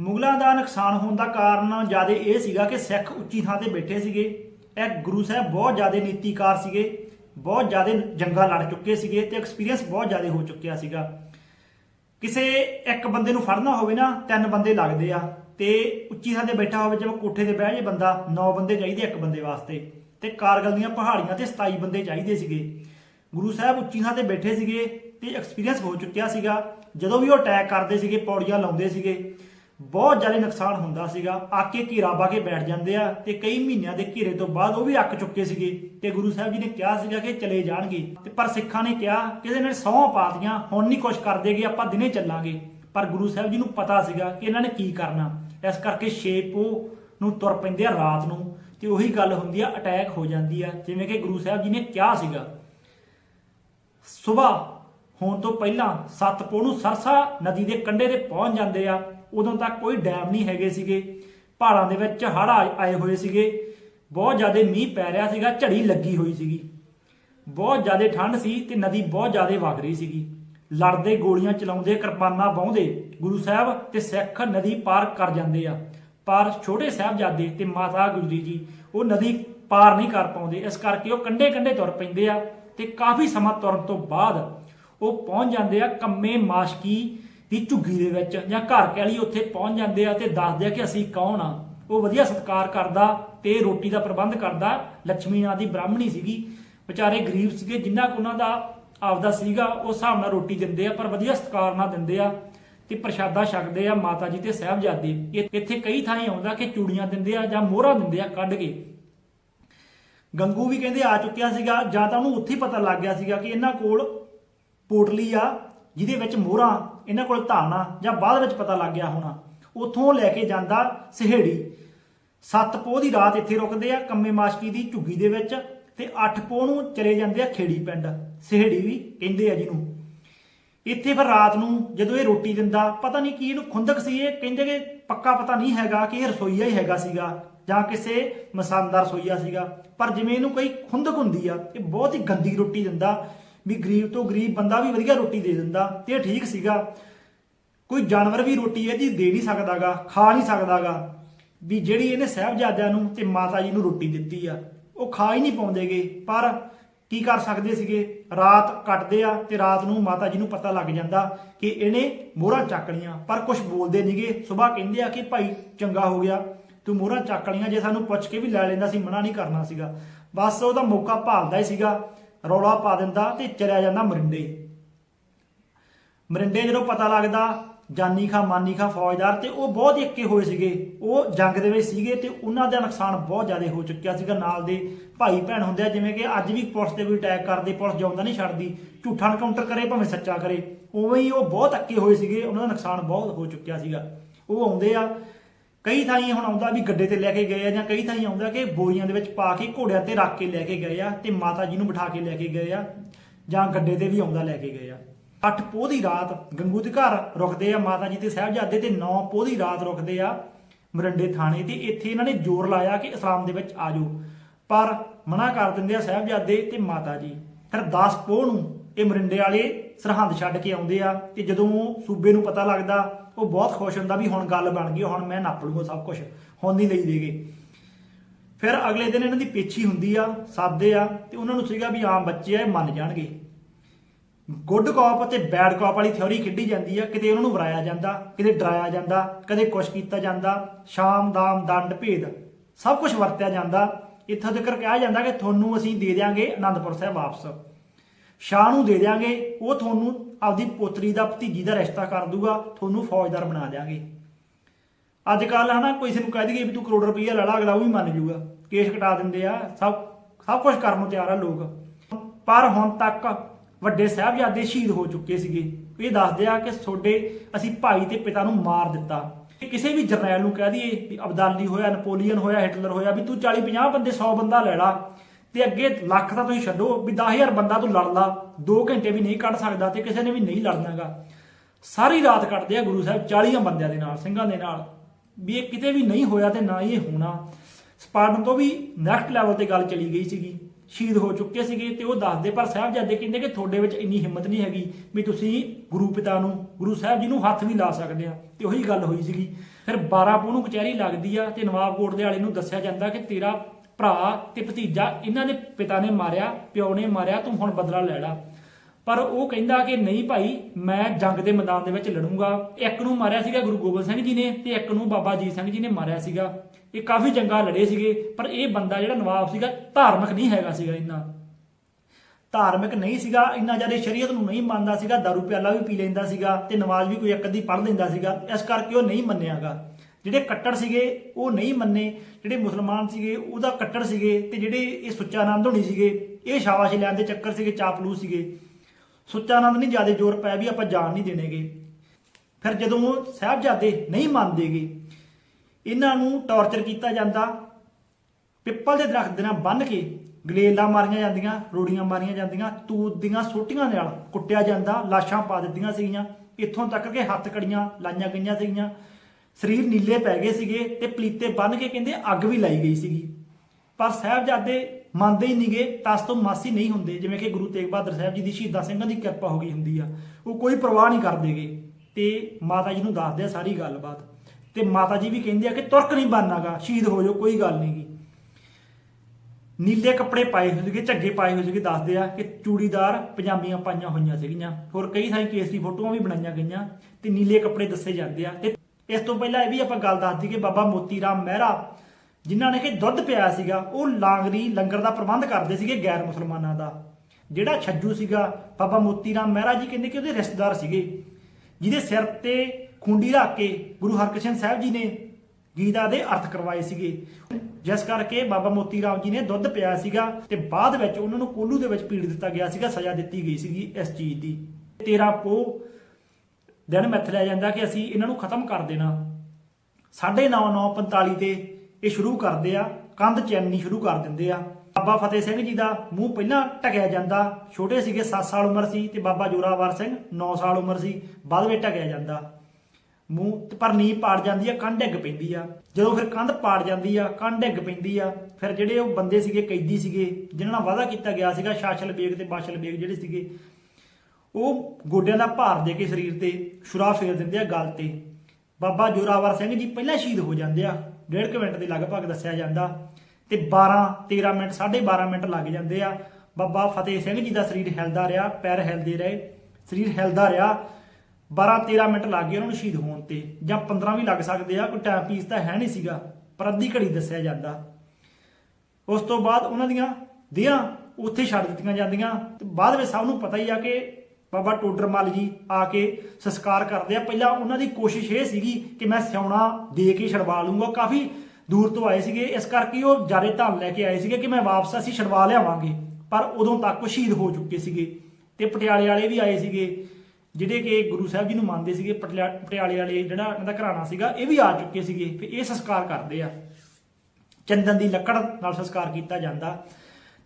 ਮੁਗਲਾਂ ਦਾ ਨੁਕਸਾਨ ਹੋਣ ਦਾ ਕਾਰਨ ਜ਼ਿਆਦਾ ਇਹ ਸੀਗਾ ਕਿ ਸਿੱਖ ਉੱਚੀ ਥਾਂ ਤੇ ਬੈਠੇ ਸੀਗੇ। ਇਹ ਗੁਰੂ ਸਾਹਿਬ ਬਹੁਤ ਜ਼ਿਆਦਾ ਨੀਤੀਕਾਰ ਸੀਗੇ, ਬਹੁਤ ਜ਼ਿਆਦਾ ਜੰਗਾਂ ਲੜ ਚੁੱਕੇ ਸੀਗੇ ਤੇ ਐਕਸਪੀਰੀਅੰਸ ਬਹੁਤ ਜ਼ਿਆਦਾ ਹੋ ਚੁੱਕਿਆ ਸੀਗਾ। ਕਿਸੇ ਇੱਕ ਬੰਦੇ ਨੂੰ ਫੜਨਾ ਹੋਵੇ ਨਾ, ਤਿੰਨ ਬੰਦੇ ਲੱਗਦੇ ਆ ਤੇ ਉੱਚੀ ਥਾਂ ਤੇ ਬੈਠਾ ਹੋਵੇ, ਜਿਵੇਂ ਕੋਠੇ ਤੇ ਬਹਿ ਜੇ ਬੰਦਾ 9 ਬੰਦੇ ਚਾਹੀਦੇ ਇੱਕ ਬੰਦੇ ਵਾਸਤੇ ਤੇ ਕਾਰਗਲ ਦੀਆਂ ਪਹਾੜੀਆਂ ਤੇ 27 ਬੰਦੇ ਚਾਹੀਦੇ ਸੀਗੇ। ਗੁਰੂ ਸਾਹਿਬ ਉੱਚੀ ਥਾਂ ਤੇ ਬੈਠੇ ਸੀਗੇ ਤੇ ਐਕਸਪੀਰੀਅੰਸ ਹੋ ਚੁੱਕਿਆ ਸੀਗਾ। ਜਦੋਂ ਵੀ ਉਹ ਅਟੈਕ ਕਰਦੇ ਸੀਗੇ, ਪੌੜੀਆਂ ਲਾਉਂਦੇ ਸੀਗੇ ਬਹੁਤ ਜ਼ਿਆਦਾ ਨੁਕਸਾਨ ਹੁੰਦਾ ਸੀਗਾ। ਆਕੇ ਘੇਰਾ ਪਾ ਕੇ ਬੈਠ ਜਾਂਦੇ ਆ ਤੇ ਕਈ ਮਹੀਨਿਆਂ ਦੇ ਘੇਰੇ ਤੋਂ ਬਾਅਦ ਉਹ ਵੀ ਅੱਕ ਚੁੱਕੇ ਸੀਗੇ ਤੇ ਗੁਰੂ ਸਾਹਿਬ ਜੀ ਨੇ ਕਿਹਾ ਸੀਗਾ ਕਿ ਚਲੇ ਜਾਣਗੇ। ਤੇ ਪਰ ਸਿੱਖਾਂ ਨੇ ਕਿਹਾ ਕਿਸੇ ਨੇ ਸਹੁੰ ਪਾਤੀਆਂ ਹੁਣ ਨਹੀਂ ਕੁਛ ਕਰਦੇਗੇ ਆਪਾਂ ਦਿਨੇ ਚੱਲਾਂਗੇ। ਪਰ ਗੁਰੂ ਸਾਹਿਬ ਜੀ ਨੂੰ ਪਤਾ ਸੀਗਾ ਕਿ ਇਹਨਾਂ ਨੇ ਕੀ ਕਰਨਾ। ਇਸ ਕਰਕੇ ਛੇਪੋ ਨੂੰ ਤੁਰ ਪੈਂਦੇ ਆ ਰਾਤ ਨੂੰ ਤੇ ਉਹੀ ਗੱਲ ਹੁੰਦੀ ਆ, ਅਟੈਕ ਹੋ ਜਾਂਦੀ ਆ। ਜਿਵੇਂ ਕਿ ਗੁਰੂ ਸਾਹਿਬ ਜੀ ਨੇ ਕਿਹਾ ਸੀਗਾ ਸਵੇਰ ਹੋਣ ਤੋਂ ਪਹਿਲਾਂ ਸਤਪੁਰ ਨੂੰ ਸਰਸਾ ਨਦੀ ਦੇ ਕੰਢੇ ਤੇ ਪਹੁੰਚ ਜਾਂਦੇ ਆ। ਉਦੋਂ ਤੱਕ ਕੋਈ ਡੈਮ ਨਹੀਂ ਹੈਗੇ ਸੀਗੇ। ਪਹਾੜਾਂ ਦੇ ਵਿੱਚ ਹੜ੍ਹ ਆਏ ਹੋਏ ਸੀਗੇ। ਬਹੁਤ ਜ਼ਿਆਦਾ ਮੀਂਹ ਪੈ ਰਿਹਾ ਸੀਗਾ, ਝੜੀ ਲੱਗੀ ਹੋਈ ਸੀਗੀ। ਬਹੁਤ ਜ਼ਿਆਦਾ ਠੰਡ ਸੀ ਤੇ ਨਦੀ ਬਹੁਤ ਜ਼ਿਆਦਾ ਵਗ ਰਹੀ ਸੀਗੀ। ਲੜਦੇ, ਗੋਲੀਆਂ ਚਲਾਉਂਦੇ, ਕਿਰਪਾਨਾਂ ਵਾਹੁੰਦੇ ਗੁਰੂ ਸਾਹਿਬ ਤੇ ਸਿੱਖ ਨਦੀ ਪਾਰ ਕਰ ਜਾਂਦੇ ਆ। ਪਰ ਛੋਟੇ ਸਾਹਿਬਜ਼ਾਦੇ ਤੇ ਮਾਤਾ ਗੁਜਰੀ ਜੀ, ਉਹ ਨਦੀ ਪਾਰ ਨਹੀਂ ਕਰ ਪਾਉਂਦੇ। ਇਸ ਕਰਕੇ ਉਹ ਕੰਡੇ ਕੰਡੇ ਤੁਰ ਪੈਂਦੇ ਆ ਤੇ ਕਾਫੀ ਸਮਾਂ ਤੁਰਨ ਤੋਂ ਬਾਅਦ ਉਹ ਪਹੁੰਚ ਜਾਂਦੇ ਆ ਕੰਮੇ ਮਾਸ਼ਕੀ ਦੀ ਝੁੱਗੀ ਦੇ ਵਿੱਚ ਜਾਂ ਘਰ ਕਹਿ ਲਈ ਉੱਥੇ ਪਹੁੰਚ ਜਾਂਦੇ ਆ ਤੇ ਦੱਸਦੇ ਆ ਕਿ ਅਸੀਂ ਕੌਣ ਆ। ਉਹ ਵਧੀਆ ਸਤਿਕਾਰ ਕਰਦਾ ਤੇ ਰੋਟੀ ਦਾ ਪ੍ਰਬੰਧ ਕਰਦਾ। ਲక్ష్ਮੀ ਨਾਂ ਦੀ ਬ੍ਰਾਹਮਣੀ ਸੀਗੀ। ਵਿਚਾਰੇ ਗਰੀਬ ਸੀਗੇ, ਜਿੰਨਾ ਕੁ ਉਹਨਾਂ ਦਾ ਆਪਦਾ ਸੀਗਾ, ਉਸ ਹਿਸਾਬ ਨਾਲ ਰੋਟੀ ਦਿੰਦੇ ਆ, ਪਰ ਵਧੀਆ ਸਤਿਕਾਰ ਨਾਲ ਦਿੰਦੇ ਆ ਤੇ ਪ੍ਰਸ਼ਾਦਾ ਛਕਦੇ ਆ ਮਾਤਾ ਜੀ ਤੇ ਸਾਹਿਬਜ਼ਾਦੇ। ਇੱਥੇ ਕਈ ਥਾਈਂ ਆਉਂਦਾ ਕਿ ਚੂੜੀਆਂ ਦਿੰਦੇ ਆ ਜਾਂ ਮੋਹਰਾਂ ਦਿੰਦੇ ਆ ਕੱਢ ਕੇ। ਗੰਗੂ ਵੀ ਕਹਿੰਦੇ ਆ ਚੁੱਕਿਆ ਸੀਗਾ, ਜਾਂ ਤਾਂ ਉਹਨੂੰ ਉੱਥੇ ਹੀ ਪਤਾ ਲੱਗ ਗਿਆ ਸੀਗਾ ਕਿ ਇਹਨਾਂ ਕੋਲ ਪੋਟਲੀ ਆ, ਜਿਹਦੇ ਵਿੱਚ ਮੋਹਰਾਂ ਇਹਨਾਂ ਕੋਲ ਧਾਰਨਾ ਜਾਂ ਬਾਅਦ ਵਿੱਚ ਪਤਾ ਲੱਗ ਗਿਆ ਹੋਣਾ। ਉੱਥੋਂ ਲੈ ਕੇ ਜਾਂਦਾ ਸਹੇੜੀ। ਸੱਤ ਪੋਹ ਦੀ ਰਾਤ ਇੱਥੇ ਰੁਕਦੇ ਆ ਕੰਮੇ ਮਾਸ਼ਕੀ ਦੀ ਝੁੱਗੀ ਦੇ ਵਿੱਚ ਤੇ ਅੱਠ ਪੋਹ ਨੂੰ ਚਲੇ ਜਾਂਦੇ ਆ ਖੇੜੀ ਪਿੰਡ। ਸਹੇੜੀ ਵੀ ਕਹਿੰਦੇ ਆ ਜਿਹਨੂੰ। ਇੱਥੇ ਫਿਰ ਰਾਤ ਨੂੰ ਜਦੋਂ ਇਹ ਰੋਟੀ ਦਿੰਦਾ, ਪਤਾ ਨਹੀਂ ਕੀ ਇਹਨੂੰ ਖੁੰਦਕ ਸੀ, ਇਹ ਕਹਿੰਦੇ ਕਿ ਪੱਕਾ ਪਤਾ ਨਹੀਂ ਹੈਗਾ ਕਿ ਇਹ ਰਸੋਈਆ ਹੀ ਹੈਗਾ ਸੀਗਾ ਜਾਂ ਕਿਸੇ ਮਸਾਨਦਾਰ ਰਸੋਈਆ ਸੀਗਾ। ਪਰ ਜਿਵੇਂ ਇਹਨੂੰ ਕੋਈ ਖੁੰਦਕ ਹੁੰਦੀ ਆ, ਇਹ ਬਹੁਤ ਹੀ ਗੰਦੀ ਰੋਟੀ ਦਿੰਦਾ। ਵੀ ਗਰੀਬ ਤੋਂ ਗਰੀਬ ਬੰਦਾ ਵੀ ਵਧੀਆ ਰੋਟੀ ਦੇ ਦਿੰਦਾ ਤੇ ਇਹ ਠੀਕ ਸੀਗਾ। ਕੋਈ ਜਾਨਵਰ ਵੀ ਰੋਟੀ ਇਹਦੀ ਦੇ ਨਹੀਂ ਸਕਦਾਗਾ, ਖਾ ਨਹੀਂ ਸਕਦਾਗਾ। ਵੀ ਜਿਹੜੀ ਇਹਨੇ ਸਾਹਿਬਜ਼ਾਦਿਆਂ ਨੂੰ ਤੇ ਮਾਤਾ ਜੀ ਨੂੰ ਰੋਟੀ ਦਿੱਤੀ ਆ, ਉਹ ਖਾ ਹੀ ਨਹੀਂ ਪਾਉਂਦੇਗੇ। ਪਰ ਕੀ ਕਰ ਸਕਦੇ ਸੀਗੇ? ਰਾਤ ਕੱਟਦੇ ਆ ਤੇ ਰਾਤ ਨੂੰ ਮਾਤਾ ਜੀ ਨੂੰ ਪਤਾ ਲੱਗ ਜਾਂਦਾ ਕਿ ਇਹਨੇ ਮੋਹਰਾਂ ਚੱਕ ਲੀਆਂ ਪਰ ਕੁਝ ਬੋਲਦੇ ਨਹੀਂਗੇ ਸਵੇਰ ਕਹਿੰਦੇ ਆ ਕਿ ਭਾਈ ਚੰਗਾ ਹੋ ਗਿਆ, ਤੂੰ ਮੋਹਰਾਂ ਚੱਕ ਲੀਆਂ ਜੇ ਸਾਨੂੰ ਪੁੱਛ ਕੇ ਵੀ ਲੈ ਲੈਂਦਾ ਸੀ, ਮਨਾ ਨਹੀਂ ਕਰਨਾ ਸੀਗਾ। ਬਸ ਉਹਦਾ ਮੌਕਾ ਭਾਲਦਾ ਹੀ ਸੀਗਾ। ਰੌਲਾ ਪਾ ਦਿੰਦਾ ਤੇ ਚਲਿਆ ਜਾਂਦਾ ਮਰਿੰਡੇ। ਮਰਿੰਡੇ ਜਦੋਂ ਪਤਾ ਲੱਗਦਾ, ਜਾਨੀ ਖਾ, ਮਾਨੀ ਖਾ, ਫੌਜਦਾਰ ਤੇ ਉਹ ਬਹੁਤ ਹੀ ਇੱਕੇ ਹੋਏ ਸੀਗੇ। ਉਹ ਜੰਗ ਦੇ ਵਿੱਚ ਸੀਗੇ ਤੇ ਉਹਨਾਂ ਦਾ ਨੁਕਸਾਨ ਬਹੁਤ ਜ਼ਿਆਦਾ ਹੋ ਚੁੱਕਿਆ ਸੀਗਾ ਨਾਲ ਦੇ ਭਾਈ ਭੈਣ ਹੁੰਦੇ ਆ, ਜਿਵੇਂ ਕਿ ਅੱਜ ਵੀ ਪੁਲਿਸ ਤੇ ਕੋਈ ਅਟੈਕ ਕਰਦੇ, ਪੁਲਿਸ ਜਿਉਂਦਾ ਨਹੀਂ ਛੱਡਦੀ। ਝੂਠਾ ਐਨਕਾਊਂਟਰ ਕਰੇ, ਭਾਵੇਂ ਸੱਚਾ ਕਰੇ। ਉਵੇਂ ਹੀ ਉਹ ਬਹੁਤ ਅੱਕੇ ਹੋਏ ਸੀਗੇ, ਉਹਨਾਂ ਦਾ ਨੁਕਸਾਨ ਬਹੁਤ ਹੋ ਚੁੱਕਿਆ ਸੀਗਾ। ਉਹ ਆਉਂਦੇ ਆ ਕਈ ਥਾਈਂ ਹੁਣ ਆਉਂਦਾ ਵੀ ਗੱਡੇ ਤੇ ਲੈ ਕੇ ਗਏ ਆ ਜਾਂ ਕਈ ਥਾਈਂ ਆਉਂਦਾ ਕਿ ਬੋਰੀਆਂ ਦੇ ਵਿੱਚ ਪਾ ਕੇ ਘੋੜਿਆਂ ਤੇ ਰੱਖ ਕੇ ਲੈ ਕੇ ਗਏ ਆ ਤੇ ਮਾਤਾ ਜੀ ਨੂੰ ਬਿਠਾ ਕੇ ਲੈ ਕੇ ਗਏ ਆ ਜਾਂ ਗੱਡੇ ਤੇ ਵੀ ਆਉਂਦਾ ਲੈ ਕੇ ਗਏ ਆ। ਅੱਠ ਪੋਹ ਦੀ ਰਾਤ ਗੰਗੂ ਦੇ ਘਰ ਰੁਕਦੇ ਆ, ਮਾਤਾ ਜੀ ਤੇ ਸਾਹਿਬਜ਼ਾਦੇ ਤੇ ਨੌ ਪੋਹ ਦੀ ਰਾਤ ਰੁਕਦੇ ਆ ਮਰੰਡੇ ਥਾਣੇ ਤੇ ਇੱਥੇ ਇਹਨਾਂ ਨੇ ਜ਼ੋਰ ਲਾਇਆ ਕਿ ਇਸਲਾਮ ਦੇ ਵਿੱਚ ਆ ਜਾਓ। ਪਰ ਮਨਾ ਕਰ ਦਿੰਦੇ ਆ ਸਾਹਿਬਜ਼ਾਦੇ ਤੇ ਮਾਤਾ ਜੀ। ਫਿਰ 10 ਪੋਹ ਨੂੰ ਇਹ ਮਰਿੰਡੇ ਵਾਲੇ ਸਰਹੰਦ ਛੱਡ ਕੇ ਆਉਂਦੇ ਆ ਤੇ ਜਦੋਂ ਸੂਬੇ ਨੂੰ ਪਤਾ ਲੱਗਦਾ, ਉਹ ਬਹੁਤ ਖੁਸ਼ ਹੁੰਦਾ ਵੀ ਹੁਣ ਗੱਲ ਬਣ ਗਈ, ਹੁਣ ਮੈਂ ਨੱਪ ਲੂੰਗਾ ਸਭ ਕੁਝ ਹੁਣ ਨਹੀਂ ਲਈ ਦੇਗੇ। ਫਿਰ ਅਗਲੇ ਦਿਨ ਇਹਨਾਂ ਦੀ ਪੇਛੀ ਹੁੰਦੀ ਆ, ਸਾਦੇ ਆ, ਤੇ ਉਹਨਾਂ ਨੂੰ ਸੀਗਾ ਵੀ ਆਮ ਬੱਚੇ ਆ, ਇਹ ਮੰਨ ਜਾਣਗੇ। ਗੁੱਡ ਕਾਪ ਅਤੇ ਬੈਡ ਕਾਪ ਵਾਲੀ ਥਿਉਰੀ ਖੇਡੀ ਜਾਂਦੀ ਆ, ਕਿਤੇ ਉਹਨਾਂ ਨੂੰ ਵਰਾਇਆ ਜਾਂਦਾ, ਕਿਤੇ ਡਰਾਇਆ ਜਾਂਦਾ, ਕਦੇ ਕੁਛ ਕੀਤਾ ਜਾਂਦਾ, ਸ਼ਾਮ, ਦਾਮ, ਦੰਡ, ਭੇਦ, ਸਭ ਕੁਝ ਵਰਤਿਆ ਜਾਂਦਾ। ਇੱਥੋਂ ਤੱਕ ਕਿਹਾ ਜਾਂਦਾ ਕਿ ਤੁਹਾਨੂੰ ਅਸੀਂ ਦੇ ਦਿਆਂਗੇ ਆਨੰਦਪੁਰ ਸਾਹਿਬ ਵਾਪਸ। ਸ਼ਾਹ ਨੂੰ ਦੇ ਦਿਆਂਗੇ, ਉਹ ਤੁਹਾਨੂੰ ਆਪਦੀ ਪੋਤਰੀ ਦਾ ਭਤੀਜੀ ਦਾ ਰਿਸ਼ਤਾ ਕਰ ਦੂਗਾ, ਤੁਹਾਨੂੰ ਫੌਜਦਾਰ ਬਣਾ ਦਿਆਂਗੇ। ਅੱਜ ਕੱਲ ਹਨਾ ਕਿਸੇ ਨੂੰ ਕਹਿ ਦਈਏ ਵੀ ਤੂੰ ਕਰੋੜ ਰੁਪਈਆ ਲੈ ਅਗਲਾ ਉਹ ਵੀ ਮੰਨ ਜੂਗਾ। ਕੇਸ ਕਟਾ ਦਿੰਦੇ ਆ, ਸਭ ਸਭ ਕੁਝ ਕਰਨ ਨੂੰ ਤਿਆਰ ਆ ਲੋਕ। ਪਰ ਹੁਣ ਤੱਕ ਵੱਡੇ ਸਾਹਿਬਜ਼ਾਦੇ ਸ਼ਹੀਦ ਹੋ ਚੁੱਕੇ ਸੀਗੇ। ਇਹ ਦੱਸਦੇ ਆ ਕਿ ਤੁਹਾਡੇ, ਅਸੀਂ ਭਾਈ ਤੇ ਪਿਤਾ ਨੂੰ ਮਾਰ ਦਿੱਤਾ। ਕਿਸੇ ਵੀ ਜਰਨੈਲ ਨੂੰ ਕਹਿ ਦਈਏ ਵੀ ਅਬਦਾਲੀ ਹੋਇਆ, ਨੈਪੋਲੀਅਨ ਹੋਇਆ, ਹਿਟਲਰ ਹੋਇਆ, ਵੀ ਤੂੰ 40 50 ਬੰਦੇ 100 ਬੰਦਾ ਲੈ ਲਾ। ਤੇ ਅੱਗੇ ਲੱਖ ਦਾ ਤੁਸੀਂ ਛੱਡੋ ਵੀ 10000 ਬੰਦਾ ਤੂੰ ਲੜ ਲਾ 2 ਘੰਟੇ ਵੀ ਨਹੀਂ ਕੱਢ ਸਕਦਾ ਤੇ ਕਿਸੇ ਨੇ ਵੀ ਨਹੀਂ ਲੜਨਾਗਾ। ਸਾਰੀ ਰਾਤ ਕੱਟਦੇ ਆ ਗੁਰੂ ਸਾਹਿਬ 40 ਬੰਦਿਆਂ ਦੇ ਨਾਲ, ਸਿੰਘਾਂ ਦੇ ਨਾਲ। ਵੀ ਇਹ ਕਿਤੇ ਵੀ ਨਹੀਂ ਹੋਇਆ ਤੇ ਨਾ ਇਹ ਹੋਣਾ। ਸਪਾਰਟਨ ਤੋਂ ਵੀ ਨੈਕਸਟ ਲੈਵਲ ਤੇ ਗੱਲ ਚਲੀ ਗਈ ਸੀਗੀ। ਸ਼ਹੀਦ ਹੋ ਚੁੱਕੇ ਸੀਗੇ ਤੇ ਉਹ ਦੱਸਦੇ, ਪਰ ਸਾਹਿਬਜ਼ਾਦੇ ਕਹਿੰਦੇ ਕਿ ਤੁਹਾਡੇ ਵਿੱਚ ਇੰਨੀ ਹਿੰਮਤ ਨਹੀਂ ਹੈਗੀ ਵੀ ਤੁਸੀਂ ਗੁਰੂ ਪਿਤਾ ਨੂੰ, ਗੁਰੂ ਸਾਹਿਬ ਜੀ ਨੂੰ ਹੱਥ ਵੀ ਲਾ ਸਕਦੇ ਆ। ਤੇ ਉਹੀ ਗੱਲ ਹੋਈ ਸੀਗੀ। ਫਿਰ 12 ਪੋਹ ਨੂੰ ਕਚਹਿਰੀ ਲੱਗਦੀ ਆ ਤੇ ਨਵਾਬ ਕੋਟ ਦੇ ਵਾਲੇ ਨੂੰ ਦੱਸਿਆ ਜਾਂਦਾ ਕਿ ਤੇਰਾ ਭਰਾ ਤੇ ਭਤੀਜਾ, ਇਹਨਾਂ ਦੇ ਪਿਤਾ ਨੇ ਮਾਰਿਆ, ਪਿਓ ਨੇ ਮਾਰਿਆ, ਤੂੰ ਹੁਣ ਬਦਲਾ ਲੈ ਲੈ। ਪਰ ਉਹ ਕਹਿੰਦਾ ਕਿ ਨਹੀਂ ਭਾਈ, ਮੈਂ ਜੰਗ ਦੇ ਮੈਦਾਨ ਦੇ ਵਿੱਚ ਲੜੂੰਗਾ। ਇੱਕ ਨੂੰ ਮਾਰਿਆ ਸੀਗਾ ਗੁਰੂ ਗੋਬਿੰਦ ਸਿੰਘ ਜੀ ਨੇ ਤੇ ਇੱਕ ਨੂੰ ਬਾਬਾ ਅਜੀਤ ਸਿੰਘ ਜੀ ਨੇ ਮਾਰਿਆ ਸੀਗਾ। ਇਹ ਕਾਫੀ ਜੰਗਾਂ ਲੜੇ ਸੀਗੇ, ਪਰ ਇਹ ਬੰਦਾ ਜਿਹੜਾ ਨਵਾਬ ਸੀਗਾ, ਧਾਰਮਿਕ ਨਹੀਂ ਹੈਗਾ ਸੀਗਾ ਇੰਨਾ। ਧਾਰਮਿਕ ਨਹੀਂ ਸੀਗਾ, ਇੰਨਾ ਜ਼ਿਆਦਾ ਸ਼ਰੀਅਤ ਨੂੰ ਨਹੀਂ ਮੰਨਦਾ ਸੀਗਾ, ਦਾਰੂ ਪਿਆਲਾ ਵੀ ਪੀ ਲੈਂਦਾ ਸੀਗਾ ਤੇ ਨਮਾਜ਼ ਵੀ ਕੋਈ ਇੱਕ ਅੱਧੀ ਪੜ੍ਹ ਲੈਂਦਾ ਸੀਗਾ। ਇਸ ਕਰਕੇ ਉਹ ਨਹੀਂ ਮੰਨਿਆਗਾ। ਜਿਹੜੇ ਕੱਟੜ ਸੀਗੇ, ਉਹ ਨਹੀਂ ਮੰਨੇ। ਜਿਹੜੇ ਮੁਸਲਮਾਨ ਸੀਗੇ, ਉਹਦਾ ਕੱਟੜ ਸੀਗੇ ਤੇ ਜਿਹੜੇ ਇਹ ਸੁੱਚਾ ਆਨੰਦ ਹੋਣੀ ਸੀਗੇ, ਇਹ ਸ਼ਾਬਾਸ਼ ਲੈਣ ਦੇ ਚੱਕਰ ਸੀਗੇ ਚਾਪਲੂ ਸੀਗੇ। ਸੁੱਚਾ ਆਨੰਦ ਨਹੀਂ ਜ਼ਿਆਦਾ ਜ਼ੋਰ ਪਾਇਆ ਵੀ ਆਪਾਂ ਜਾਣ ਨਹੀਂ ਦੇਣਗੇ। ਫਿਰ ਜਦੋਂ ਉਹ ਸਾਹਿਬਜ਼ਾਦੇ ਨਹੀਂ ਮੰਨਦੇਗੇ, ਇਹਨਾਂ ਨੂੰ ਟੌਰਚਰ ਕੀਤਾ ਜਾਂਦਾ। ਪਿੱਪਲ ਦੇ ਦਰਖਤ ਦੇ ਨਾਲ ਬੰਨ੍ਹ ਕੇ ਗਲੇਲਾਂ ਮਾਰੀਆਂ ਜਾਂਦੀਆਂ, ਰੋੜੀਆਂ ਮਾਰੀਆਂ ਜਾਂਦੀਆਂ, ਤੂਤ ਦੀਆਂ ਸੋਟੀਆਂ ਨਾਲ ਕੁੱਟਿਆ ਜਾਂਦਾ, ਲਾਸ਼ਾਂ ਪਾ ਦਿੱਤੀਆਂ ਸੀਗੀਆਂ। ਇੱਥੋਂ ਤੱਕ ਕਿ ਹੱਥ ਕੜੀਆਂ ਲਾਈਆਂ ਗਈਆਂ ਸੀਗੀਆਂ। ਸਰੀਰ ਨੀਲੇ ਪੈ ਗਏ ਸੀਗੇ ਤੇ ਪਲੀਤੇ ਬੰਨ੍ਹ ਕੇ ਕਹਿੰਦੇ ਅੱਗ ਵੀ ਲਾਈ ਗਈ ਸੀਗੀ। ਪਰ ਸਾਹਿਬਜ਼ਾਦੇ ਮੰਨਦੇ ਹੀ ਨਹੀਂਗੇ ਤਸ ਤੋਂ ਮਾਸੀ ਨਹੀਂ ਹੁੰਦੇ, ਜਿਵੇਂ ਕਿ ਗੁਰੂ ਤੇਗ ਬਹਾਦਰ ਸਾਹਿਬ ਜੀ ਦੀ ਸ਼ਹੀਦਾਂ ਸਿੰਘਾਂ ਦੀ ਕਿਰਪਾ ਹੋ ਗਈ ਹੁੰਦੀ ਆ। ਉਹ ਕੋਈ ਪਰਵਾਹ ਨਹੀਂ ਕਰਦੇਗੇ ਤੇ ਮਾਤਾ ਜੀ ਨੂੰ ਦੱਸਦੇ ਆ ਸਾਰੀ ਗੱਲਬਾਤ। ਤੇ ਮਾਤਾ ਜੀ ਵੀ ਕਹਿੰਦੇ ਆ ਕਿ ਤੁਰਕ ਨਹੀਂ ਬਣਨਾਗਾ ਸ਼ਹੀਦ ਹੋ ਜਾਓ, ਕੋਈ ਗੱਲ ਨਹੀਂਗੀ ਨੀਲੇ ਕੱਪੜੇ ਪਾਏ ਹੋਏ ਸੀਗੇ, ਝੱਗੇ ਪਾਏ ਹੋਏ ਸੀਗੇ, ਦੱਸਦੇ ਆ ਕਿ ਚੂੜੀਦਾਰ ਪਜਾਮੀਆਂ ਪਾਈਆਂ ਹੋਈਆਂ ਸੀਗੀਆਂ। ਹੋਰ ਕਈ ਸਾਰੀ ਕੇਸ ਦੀ ਫੋਟੋਆਂ ਵੀ ਬਣਾਈਆਂ ਗਈਆਂ। ਤੇ ਨੀਲੇ ਕੱਪੜੇ ਦੱਸੇ ਜਾਂਦੇ ਆ। ਤੇ ਇਸ ਤੋਂ ਪਹਿਲਾਂ ਇਹ ਵੀ ਆਪਾਂ ਗੱਲ ਦੱਸ ਦਈਏ ਬਾਬਾ ਮੋਤੀ ਰਾਮ ਮਹਿਰਾ, ਜਿਨ੍ਹਾਂ ਨੇ ਕਿ ਦੁੱਧ ਪਿਆ ਸੀਗਾ, ਉਹ ਲਾਂਗਰੀ ਲੰਗਰ ਦਾ ਪ੍ਰਬੰਧ ਕਰਦੇ ਸੀਗੇ ਗੈਰ ਮੁਸਲਮਾਨਾਂ ਦਾ। ਜਿਹੜਾ ਛੱਜੂ ਸੀਗਾ, ਬਾਬਾ ਮੋਤੀ ਰਾਮ ਮਹਿਰਾ ਜੀ ਕਹਿੰਦੇ ਕਿ ਉਹਦੇ ਰਿਸ਼ਤੇਦਾਰ ਸੀਗੇ, ਜਿਹਦੇ ਸਿਰ ਤੇ ਖੁੰਡੀ ਰੱਖ ਕੇ ਗੁਰੂ ਹਰਕ੍ਰਿਸ਼ਨ ਸਾਹਿਬ ਜੀ ਨੇ ਗੀਤਾ ਦੇ ਅਰਥ ਕਰਵਾਏ ਸੀਗੇ। ਜਿਸ ਕਰਕੇ ਬਾਬਾ ਮੋਤੀ ਰਾਮ ਜੀ ਨੇ ਦੁੱਧ ਪਿਆ ਸੀਗਾ ਤੇ ਬਾਅਦ ਵਿੱਚ ਉਹਨਾਂ ਨੂੰ ਕੋਲੂ ਦੇ ਵਿੱਚ ਪੀੜ ਦਿੱਤਾ ਗਿਆ ਸੀਗਾ, ਸਜ਼ਾ ਦਿੱਤੀ ਗਈ ਸੀਗੀ ਇਸ ਚੀਜ਼ ਦੀ। 13 ਪੋ ਦਿਨ ਮਿੱਥ ਲਿਆ ਜਾਂਦਾ ਕਿ ਅਸੀਂ ਇਹਨਾਂ ਨੂੰ ਖਤਮ ਕਰ ਦੇਣਾ। 9:30 ਤੇ ਇਹ ਸ਼ੁਰੂ ਕਰਦੇ ਆ, ਕੰਧ ਚੈਨਣੀ ਸ਼ੁਰੂ ਕਰ ਦਿੰਦੇ ਆ। ਬਾਬਾ ਫਤਿਹ ਸਿੰਘ ਜੀ ਦਾ ਮੂੰਹ ਪਹਿਲਾਂ ਟਕਿਆ ਜਾਂਦਾ, ਛੋਟੇ ਸੀਗੇ 7 ਸਾਲ ਉਮਰ ਸੀ ਤੇ ਬਾਬਾ ਜੋਰਾਵਰ ਸਿੰਘ 9 ਸਾਲ ਉਮਰ ਸੀ, ਬਾਅਦ ਵਿੱਚ ਟਕਿਆ ਜਾਂਦਾ। ਮੂੰਹ ਪਰ ਨੀਂਹ ਪਾੜ ਜਾਂਦੀ ਆ, ਕੰਧ ਡਿੱਗ ਪੈਂਦੀ ਆ। ਜਦੋਂ ਫਿਰ ਕੰਧ ਪਾੜ ਜਾਂਦੀ ਆ, ਕੰਧ ਡਿੱਗ ਪੈਂਦੀ ਆ, ਫਿਰ ਜਿਹੜੇ ਉਹ ਬੰਦੇ ਸੀਗੇ ਕੈਦੀ ਸੀਗੇ, ਜਿਨ੍ਹਾਂ ਨਾਲ ਵਾਅਦਾ ਕੀਤਾ ਗਿਆ ਸੀਗਾ ਸ਼ਾਸ਼ਲ ਬੇਗ ਤੇ ਬਾਸ਼ਲ ਬੇਗ ਜਿਹੜੇ ਸੀਗੇ ਉਹ ਗੋਡਿਆਂ ਦਾ ਭਾਰ ਦੇ ਕੇ ਸਰੀਰ ਤੇ ਛੁਰਾ ਫੇਰ ਦਿੰਦੇ ਆ ਗਲ ਤੇ। ਬਾਬਾ ਜੋਰਾਵਰ ਸਿੰਘ ਜੀ ਪਹਿਲਾਂ ਸ਼ਹੀਦ ਹੋ ਜਾਂਦੇ ਆ। ਡੇਢ ਕੁ ਮਿੰਟ ਦੇ ਲਗਭਗ ਦੱਸਿਆ ਜਾਂਦਾ। ਤੇ 12 13 ਮਿੰਟ 12.5 ਮਿੰਟ ਲੱਗ ਜਾਂਦੇ ਆ। ਬਾਬਾ ਫਤਿਹ ਸਿੰਘ ਜੀ ਦਾ ਸਰੀਰ ਹਿਲਦਾ ਰਿਹਾ, ਪੈਰ ਹਿਲਦੇ ਰਹੇ। ਸਰੀਰ ਹਿਲਦਾ ਰਿਹਾ। 12 13 ਮਿੰਟ ਲੱਗ ਗਏ ਉਹਨਾਂ ਨੂੰ ਸ਼ਹੀਦ ਹੋਣ ਤੇ। ਜਾਂ 15 ਵੀ ਲੱਗ ਸਕਦੇ ਆ, ਕੋਈ ਟਾਈਮ ਪੀਸ ਤਾਂ ਹੈ ਨਹੀਂ ਸੀਗਾ, ਪਰ ਅੱਧੀ ਘੜੀ ਦੱਸਿਆ ਜਾਂਦਾ। ਉਸ ਤੋਂ ਬਾਅਦ ਉਹਨਾਂ ਦੀਆਂ ਦੇਹਾਂ ਉੱਥੇ ਛੱਡ ਦਿੱਤੀਆਂ ਜਾਂਦੀਆਂ। ਤੇ ਬਾਅਦ ਵਿੱਚ ਸਭ ਨੂੰ ਪਤਾ ਹੀ ਆ ਕਿ ਬਾਬਾ ਟੋਡਰਮਲ ਜੀ ਆ ਕੇ ਸੰਸਕਾਰ ਕਰਦੇ ਆ। ਪਹਿਲਾਂ ਉਹਨਾਂ ਦੀ ਕੋਸ਼ਿਸ਼ ਇਹ ਸੀਗੀ ਕਿ ਮੈਂ ਸਿਉਣਾ ਦੇ ਕੇ ਛਡਵਾ ਲੂੰਗਾ। ਕਾਫੀ ਦੂਰ ਤੋਂ ਆਏ ਸੀਗੇ। ਇਸ ਕਰਕੇ ਉਹ ਜਾਰੇ ਧਨ ਲੈ ਕੇ ਆਏ ਸੀਗੇ ਕਿ ਮੈਂ ਵਾਪਸ ਅਸੀਂ ਛਡਵਾ ਲਿਆਵਾਂਗੇ। ਪਰ ਉਦੋਂ ਤੱਕ ਉਹ ਸ਼ਹੀਦ ਹੋ ਚੁੱਕੇ ਸੀਗੇ ਤੇ ਪਟਿਆਲੇ ਵਾਲੇ ਵੀ ਆਏ ਸੀਗੇ, ਜਿਹੜੇ ਕਿ ਗੁਰੂ ਸਾਹਿਬ ਜੀ ਨੂੰ ਮੰਨਦੇ ਸੀਗੇ। ਪਟਿਆ- ਪਟਿਆਲੇ ਵਾਲੇ ਜਿਹੜਾ ਇਹਨਾਂ ਦਾ ਘਰਾਣਾ ਸੀਗਾ, ਇਹ ਵੀ ਆ ਚੁੱਕੇ ਸੀਗੇ ਫਿਰ ਇਹ ਸੰਸਕਾਰ ਕਰਦੇ ਆ। ਚੰਦਨ ਦੀ ਲੱਕੜ ਨਾਲ ਸੰਸਕਾਰ ਕੀਤਾ ਜਾਂਦਾ।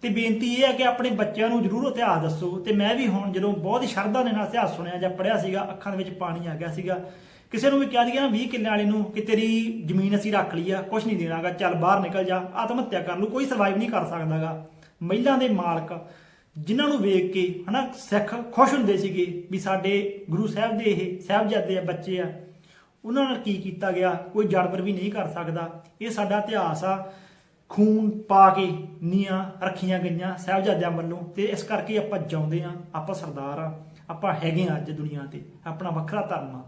ਤੇ ਬੇਨਤੀ ਇਹ ਹੈ ਕਿ ਆਪਣੇ ਬੱਚਿਆਂ ਨੂੰ ਜ਼ਰੂਰ ਇਤਿਹਾਸ ਦੱਸੋ। ਤੇ ਮੈਂ ਵੀ ਹੁਣ ਜਦੋਂ ਬਹੁਤ ਸ਼ਰਧਾ ਦੇ ਨਾਲ ਇਤਿਹਾਸ ਸੁਣਿਆ ਜਾਂ ਪੜਿਆ ਸੀਗਾ, ਅੱਖਾਂ ਦੇ ਵਿੱਚ ਪਾਣੀ ਆ ਗਿਆ ਸੀਗਾ, ਕਿਸੇ ਨੂੰ ਵੀ ਕਹਿ ਦਈਏ ਨਾ 20 ਕਿੱਲੇ ਵਾਲੇ ਨੂੰ ਕਿ ਤੇਰੀ ਜ਼ਮੀਨ ਅਸੀਂ ਰੱਖ ਲਈ ਆ ਕੁਝ ਨਹੀਂ ਦੇਣਾਗਾ, ਚੱਲ ਬਾਹਰ ਨਿਕਲ ਜਾ ਆਤਮ ਹੱਤਿਆ ਕਰ ਲੂ ਕੋਈ ਸਰਵਾਈਵ ਨਹੀਂ ਕਰ ਸਕਦਾਗਾ। ਮਹਿਲਾਂ ਦੇ ਮਾਲਕ ਜਿਨ੍ਹਾਂ ਨੂੰ ਵੇਖ ਕੇ ਹਨਾ, ਸਿੱਖ ਖੁਸ਼ ਹੁੰਦੇ ਸੀਗੇ ਵੀ ਸਾਡੇ ਗੁਰੂ ਸਾਹਿਬ ਦੇ ਇਹ ਸਾਹਿਬਜ਼ਾਦੇ ਆ, ਬੱਚੇ ਆ, ਉਹਨਾਂ ਨਾਲ ਕੀ ਕੀਤਾ ਗਿਆ, ਕੋਈ ਜਾਨਵਰ ਵੀ ਨਹੀਂ ਕਰ ਸਕਦਾ। ਇਹ ਸਾਡਾ ਇਤਿਹਾਸ ਆ। ਖੂਨ ਪਾ ਕੇ ਨੀਆਂ ਰੱਖੀਆਂ ਗਈਆਂ ਸਾਹਿਬਜ਼ਾਦਿਆਂ ਵੱਲੋਂ ਤੇ ਇਸ ਕਰਕੇ ਆਪਾਂ ਜਿਉਂਦੇ ਆ ਆਪਾਂ ਸਰਦਾਰ ਆ ਆਪਾਂ ਹੈਗੇ ਆ ਅੱਜ ਦੁਨੀਆ ਤੇ, ਆਪਣਾ ਵੱਖਰਾ ਧਰਮ ਆ।